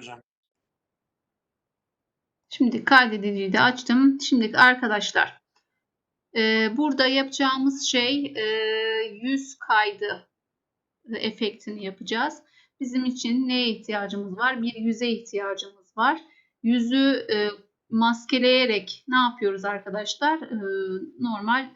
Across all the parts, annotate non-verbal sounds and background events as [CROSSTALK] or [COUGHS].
hocam. Şimdi kaydediciyi de açtım. Şimdi arkadaşlar e, burada yapacağımız şey e, yüz kaydı efektini yapacağız. Bizim için neye ihtiyacımız var? Bir yüze ihtiyacımız var. Yüzü e, maskeleyerek ne yapıyoruz arkadaşlar? E, normal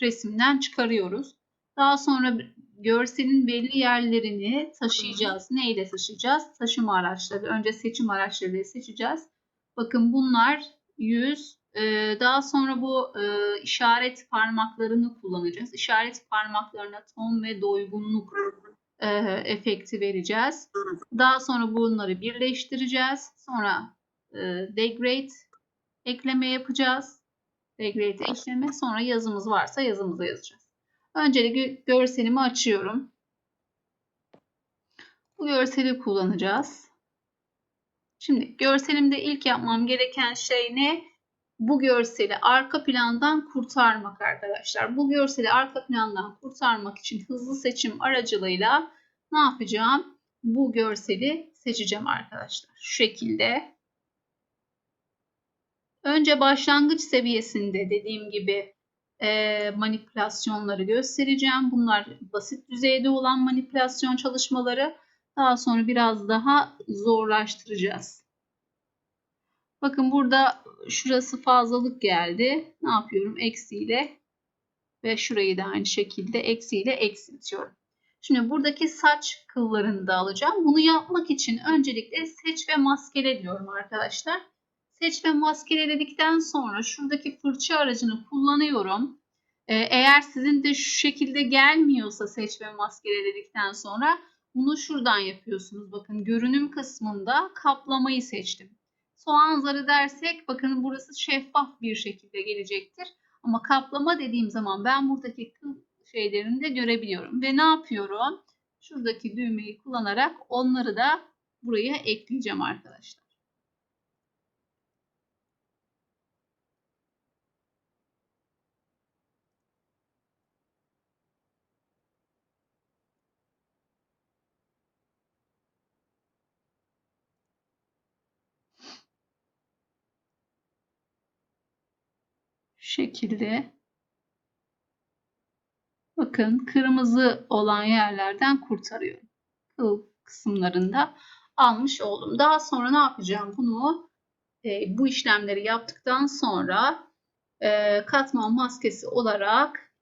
resimden çıkarıyoruz. Daha sonra görselin belli yerlerini taşıyacağız. Neyle taşıyacağız? Taşıma araçları. Önce seçim araçlarıyla seçeceğiz. Bakın bunlar yüz. Ee, daha sonra bu e, işaret parmaklarını kullanacağız. İşaret parmaklarına ton ve doygunluk e, efekti vereceğiz. Daha sonra bunları birleştireceğiz. Sonra e, degrade ekleme yapacağız. Degrade ekleme. Sonra yazımız varsa yazımızı yazacağız. Öncelikle görselimi açıyorum. Bu görseli kullanacağız. Şimdi görselimde ilk yapmam gereken şey ne? Bu görseli arka plandan kurtarmak arkadaşlar. Bu görseli arka plandan kurtarmak için hızlı seçim aracılığıyla ne yapacağım? Bu görseli seçeceğim arkadaşlar. Şu şekilde. Önce başlangıç seviyesinde dediğim gibi manipülasyonları göstereceğim. Bunlar basit düzeyde olan manipülasyon çalışmaları. Daha sonra biraz daha zorlaştıracağız. Bakın burada şurası fazlalık geldi. Ne yapıyorum? Eksiyle ve şurayı da aynı şekilde eksiyle eksiltiyorum. Şimdi buradaki saç kıllarını da alacağım. Bunu yapmak için öncelikle seç ve maskele diyorum arkadaşlar. Seç ve maskeledikten sonra şuradaki fırça aracını kullanıyorum. Ee, eğer sizin de şu şekilde gelmiyorsa seç ve maskeledikten sonra bunu şuradan yapıyorsunuz. Bakın görünüm kısmında kaplamayı seçtim. Soğan zarı dersek bakın burası şeffaf bir şekilde gelecektir. Ama kaplama dediğim zaman ben buradaki şeylerini de görebiliyorum. Ve ne yapıyorum? Şuradaki düğmeyi kullanarak onları da buraya ekleyeceğim arkadaşlar. Şekilde bakın kırmızı olan yerlerden kurtarıyorum. Kıl kısımlarında almış oldum. Daha sonra ne yapacağım? Bunu e, bu işlemleri yaptıktan sonra e, katman maskesi olarak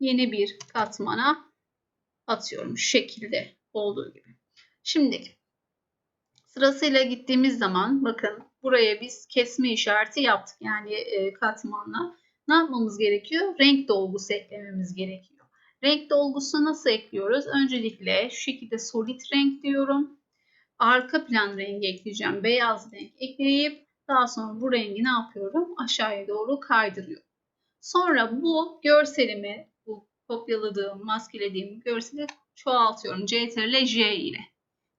yeni bir katmana atıyorum. Şu şekilde olduğu gibi. Şimdi sırasıyla gittiğimiz zaman bakın buraya biz kesme işareti yaptık. Yani e, katmanla ne yapmamız gerekiyor? Renk dolgusu eklememiz gerekiyor. Renk dolgusunu nasıl ekliyoruz? Öncelikle şu şekilde solid renk diyorum. Arka plan rengi ekleyeceğim. Beyaz renk ekleyip daha sonra bu rengi ne yapıyorum? Aşağıya doğru kaydırıyorum. Sonra bu görselimi, bu kopyaladığım, maskelediğim görseli çoğaltıyorum. Ctrl J ile.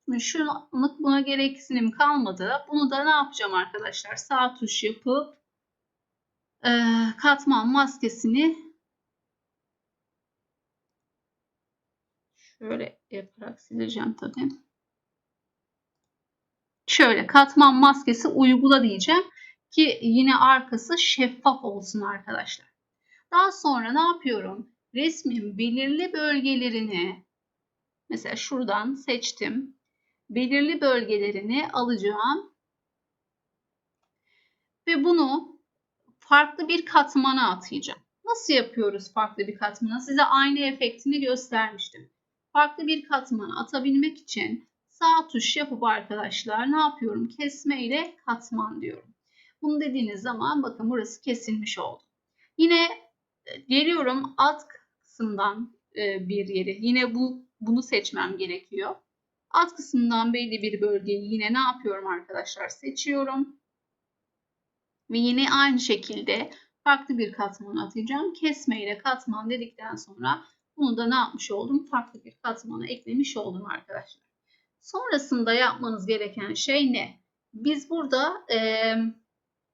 Şimdi şu anlık buna gereksinim kalmadı. Bunu da ne yapacağım arkadaşlar? Sağ tuş yapıp katman maskesini şöyle yaparak sileceğim tabii. Şöyle katman maskesi uygula diyeceğim ki yine arkası şeffaf olsun arkadaşlar. Daha sonra ne yapıyorum? Resmin belirli bölgelerini mesela şuradan seçtim. Belirli bölgelerini alacağım. Ve bunu farklı bir katmana atayacağım. Nasıl yapıyoruz farklı bir katmana? Size aynı efektini göstermiştim. Farklı bir katmana atabilmek için sağ tuş yapıp arkadaşlar ne yapıyorum? Kesme ile katman diyorum. Bunu dediğiniz zaman bakın burası kesilmiş oldu. Yine e, geliyorum alt kısımdan e, bir yeri. Yine bu bunu seçmem gerekiyor. Alt kısımdan belli bir bölgeyi yine ne yapıyorum arkadaşlar? Seçiyorum. Ve yine aynı şekilde farklı bir katman atacağım. Kesme ile katman dedikten sonra bunu da ne yapmış oldum? Farklı bir katmana eklemiş oldum arkadaşlar. Sonrasında yapmanız gereken şey ne? Biz burada e,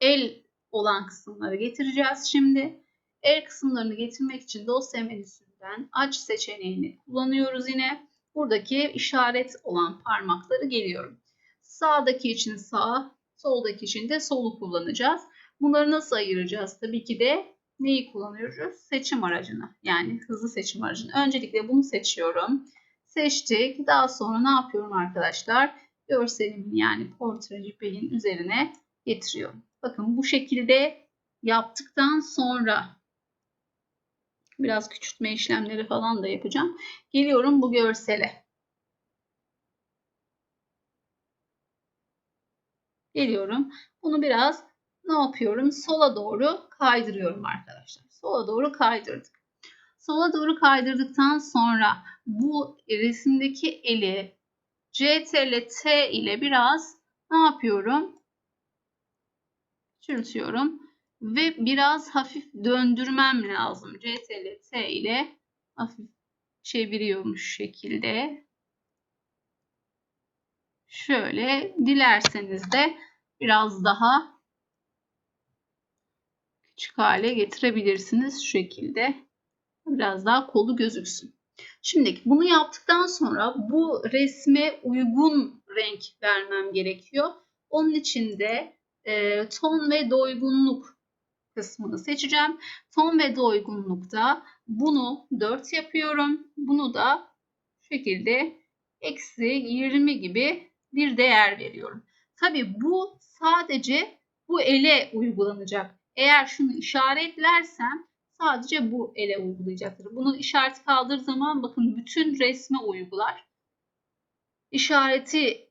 el olan kısımları getireceğiz şimdi. El kısımlarını getirmek için dosya menüsünden aç seçeneğini kullanıyoruz yine. Buradaki işaret olan parmakları geliyorum. Sağdaki için sağ, soldaki için de solu kullanacağız. Bunları nasıl ayıracağız? Tabii ki de neyi kullanıyoruz? Seçim aracını. Yani hızlı seçim aracını. Öncelikle bunu seçiyorum. Seçtik. Daha sonra ne yapıyorum arkadaşlar? Görselimin yani portre JPEG'in üzerine getiriyorum. Bakın bu şekilde yaptıktan sonra biraz küçültme işlemleri falan da yapacağım. Geliyorum bu görsele. Geliyorum. Bunu biraz ne yapıyorum? Sola doğru kaydırıyorum arkadaşlar. Sola doğru kaydırdık. Sola doğru kaydırdıktan sonra bu resimdeki eli CTRL T ile biraz ne yapıyorum? Küçültüyorum ve biraz hafif döndürmem lazım. CTRL T ile hafif çeviriyormuş şekilde. Şöyle dilerseniz de biraz daha küçük hale getirebilirsiniz şu şekilde. Biraz daha kolu gözüksün. Şimdi bunu yaptıktan sonra bu resme uygun renk vermem gerekiyor. Onun için de e, ton ve doygunluk kısmını seçeceğim. Ton ve doygunlukta bunu 4 yapıyorum. Bunu da şu şekilde eksi 20 gibi bir değer veriyorum. Tabi bu sadece bu ele uygulanacak. Eğer şunu işaretlersem sadece bu ele uygulayacaktır. Bunun işareti kaldır zaman bakın bütün resme uygular. İşareti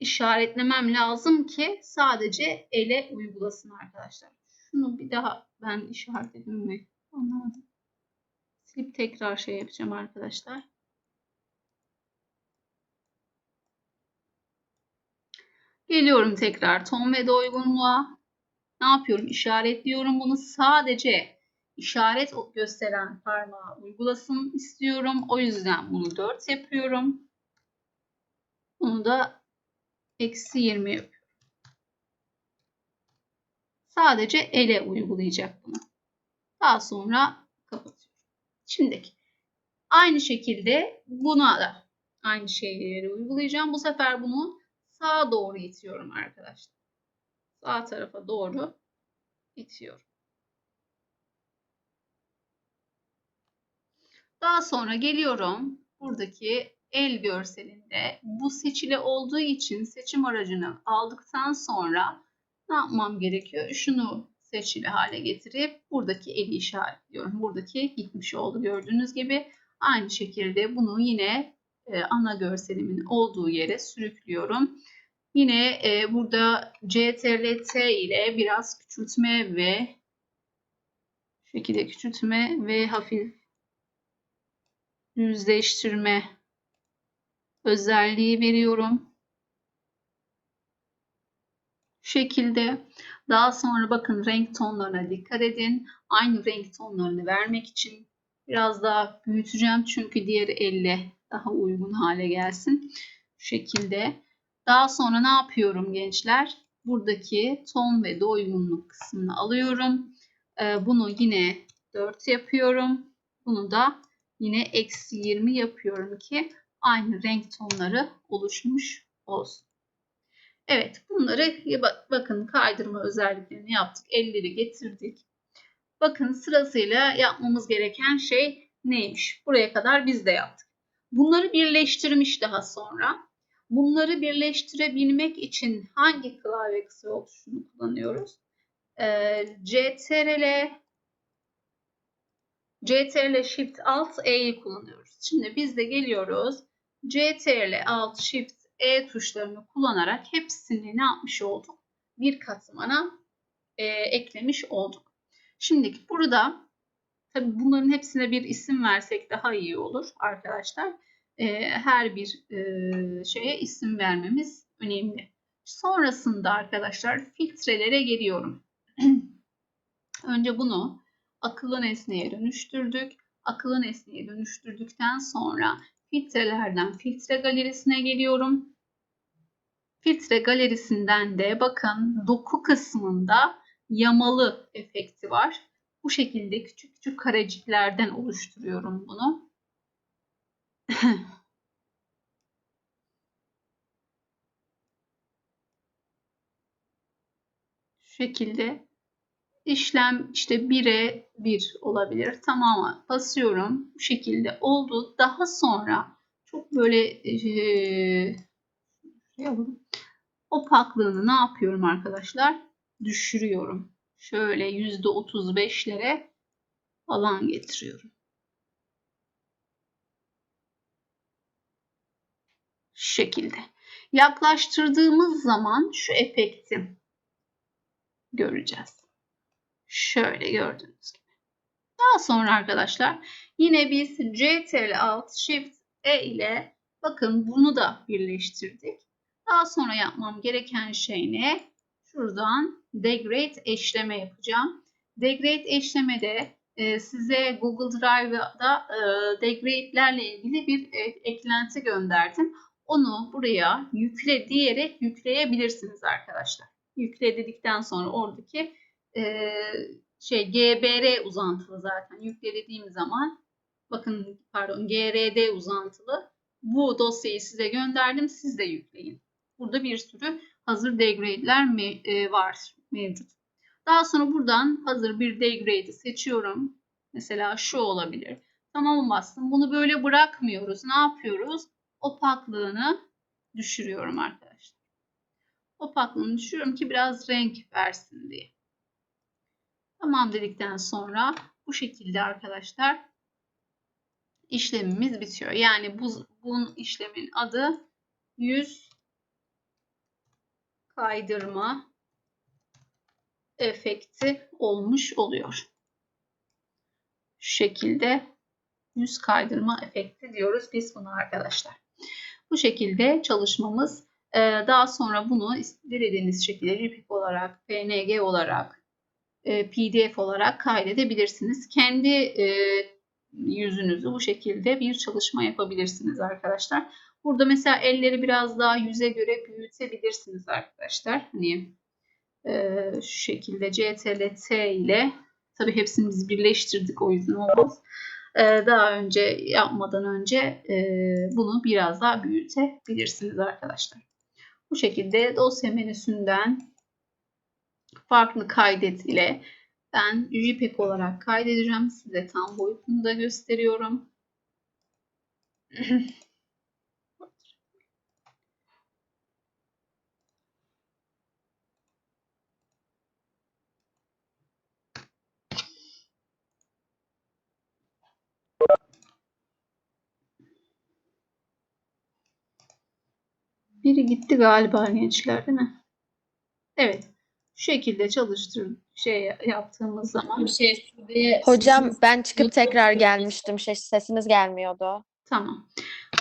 işaretlemem lazım ki sadece ele uygulasın arkadaşlar. Şunu bir daha ben işaretledim mi? Anlamadım. Silip tekrar şey yapacağım arkadaşlar. Geliyorum tekrar ton ve doygunluğa. Ne yapıyorum? İşaretliyorum bunu. Sadece işaret gösteren parmağı uygulasın istiyorum. O yüzden bunu 4 yapıyorum. Bunu da eksi 20 yapıyorum. Sadece ele uygulayacak bunu. Daha sonra kapatıyorum. Şimdi aynı şekilde buna da aynı şeyleri uygulayacağım. Bu sefer bunu sağa doğru itiyorum arkadaşlar. Sağ tarafa doğru itiyorum. Daha sonra geliyorum. Buradaki el görselinde bu seçili olduğu için seçim aracını aldıktan sonra ne yapmam gerekiyor? Şunu seçili hale getirip buradaki eli işaretliyorum. Buradaki gitmiş oldu gördüğünüz gibi. Aynı şekilde bunu yine e, ana görselimin olduğu yere sürüklüyorum. Yine e, burada CTRL T ile biraz küçültme ve şekilde küçültme ve hafif yüzleştirme özelliği veriyorum. Şekilde. Daha sonra bakın renk tonlarına dikkat edin. Aynı renk tonlarını vermek için biraz daha büyüteceğim. Çünkü diğer elle daha uygun hale gelsin. Şu şekilde. Daha sonra ne yapıyorum gençler? Buradaki ton ve doygunluk kısmını alıyorum. Ee, bunu yine 4 yapıyorum. Bunu da yine eksi 20 yapıyorum ki aynı renk tonları oluşmuş olsun. Evet bunları bakın kaydırma özelliklerini yaptık. Elleri getirdik. Bakın sırasıyla yapmamız gereken şey neymiş? Buraya kadar biz de yaptık. Bunları birleştirmiş daha sonra. Bunları birleştirebilmek için hangi klavye kısa yol tuşunu kullanıyoruz? Ee, CTRL CTRL Shift Alt E'yi kullanıyoruz. Şimdi biz de geliyoruz. CTRL Alt Shift E tuşlarını kullanarak hepsini ne yapmış olduk? Bir katmana e, eklemiş olduk. Şimdi burada tabi bunların hepsine bir isim versek daha iyi olur arkadaşlar e, her bir e, şeye isim vermemiz önemli. Sonrasında arkadaşlar filtrelere geliyorum. [CLEARS THROAT] Önce bunu akıllı nesneye dönüştürdük. Akıllı nesneye dönüştürdükten sonra filtrelerden filtre galerisine geliyorum. Filtre galerisinden de bakın doku kısmında yamalı efekti var. Bu şekilde küçük küçük kareciklerden oluşturuyorum bunu. [COUGHS] Şu şekilde işlem işte 1'e 1 olabilir. Tamama basıyorum. Bu şekilde oldu. Daha sonra çok böyle ee, opaklığını ne yapıyorum arkadaşlar? Düşürüyorum. Şöyle %35'lere falan getiriyorum. Şekilde. Yaklaştırdığımız zaman şu efekti göreceğiz. Şöyle gördüğünüz gibi. Daha sonra arkadaşlar yine biz Ctrl Alt Shift E ile bakın bunu da birleştirdik. Daha sonra yapmam gereken şey ne? Şuradan degrade eşleme yapacağım. Degrade eşlemede e, size Google Drive'da e, degrade'lerle ilgili bir eklenti gönderdim. Onu buraya yükle diyerek yükleyebilirsiniz arkadaşlar. Yükle dedikten sonra oradaki e, şey GBR uzantılı zaten yükle dediğim zaman bakın pardon GRD uzantılı bu dosyayı size gönderdim siz de yükleyin. Burada bir sürü hazır degrade'ler me- e, var mevcut. Daha sonra buradan hazır bir degrade'i seçiyorum. Mesela şu olabilir. Tamam bastım. Bunu böyle bırakmıyoruz. Ne yapıyoruz? Opaklığını düşürüyorum arkadaşlar. Opaklığını düşürüyorum ki biraz renk versin diye. Tamam dedikten sonra bu şekilde arkadaşlar işlemimiz bitiyor. Yani bu bunun işlemin adı yüz kaydırma efekti olmuş oluyor. Şu şekilde yüz kaydırma efekti diyoruz biz buna arkadaşlar. Bu şekilde çalışmamız e, daha sonra bunu dilediğiniz şekilde JPEG olarak, PNG olarak, e, PDF olarak kaydedebilirsiniz. Kendi e, yüzünüzü bu şekilde bir çalışma yapabilirsiniz arkadaşlar. Burada mesela elleri biraz daha yüze göre büyütebilirsiniz arkadaşlar. Hani şu şekilde CTRL T ile tabi hepsini biz birleştirdik o yüzden olmaz. E, daha önce yapmadan önce e, bunu biraz daha büyütebilirsiniz arkadaşlar. Bu şekilde dosya menüsünden farklı kaydet ile ben JPEG olarak kaydedeceğim. Size tam boyutunu da gösteriyorum. [CLEARS THROAT] Biri gitti galiba gençler değil mi? Evet. Şu şekilde çalıştır şey yaptığımız zaman Bir şey Sude'ye Hocam ben çıkıp tekrar gelmiştim. Şey, sesiniz gelmiyordu. Tamam.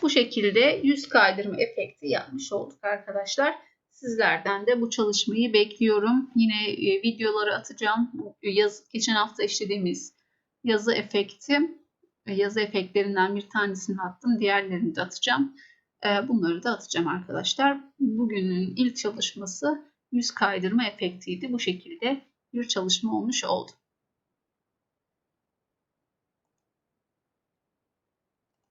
Bu şekilde yüz kaydırma efekti yapmış olduk arkadaşlar. Sizlerden de bu çalışmayı bekliyorum. Yine e, videoları atacağım. Bu Yaz, geçen hafta işlediğimiz yazı efekti, e, yazı efektlerinden bir tanesini attım. Diğerlerini de atacağım. E, Bunları da atacağım arkadaşlar. Bugünün ilk çalışması yüz kaydırma efektiydi. Bu şekilde bir çalışma olmuş oldu.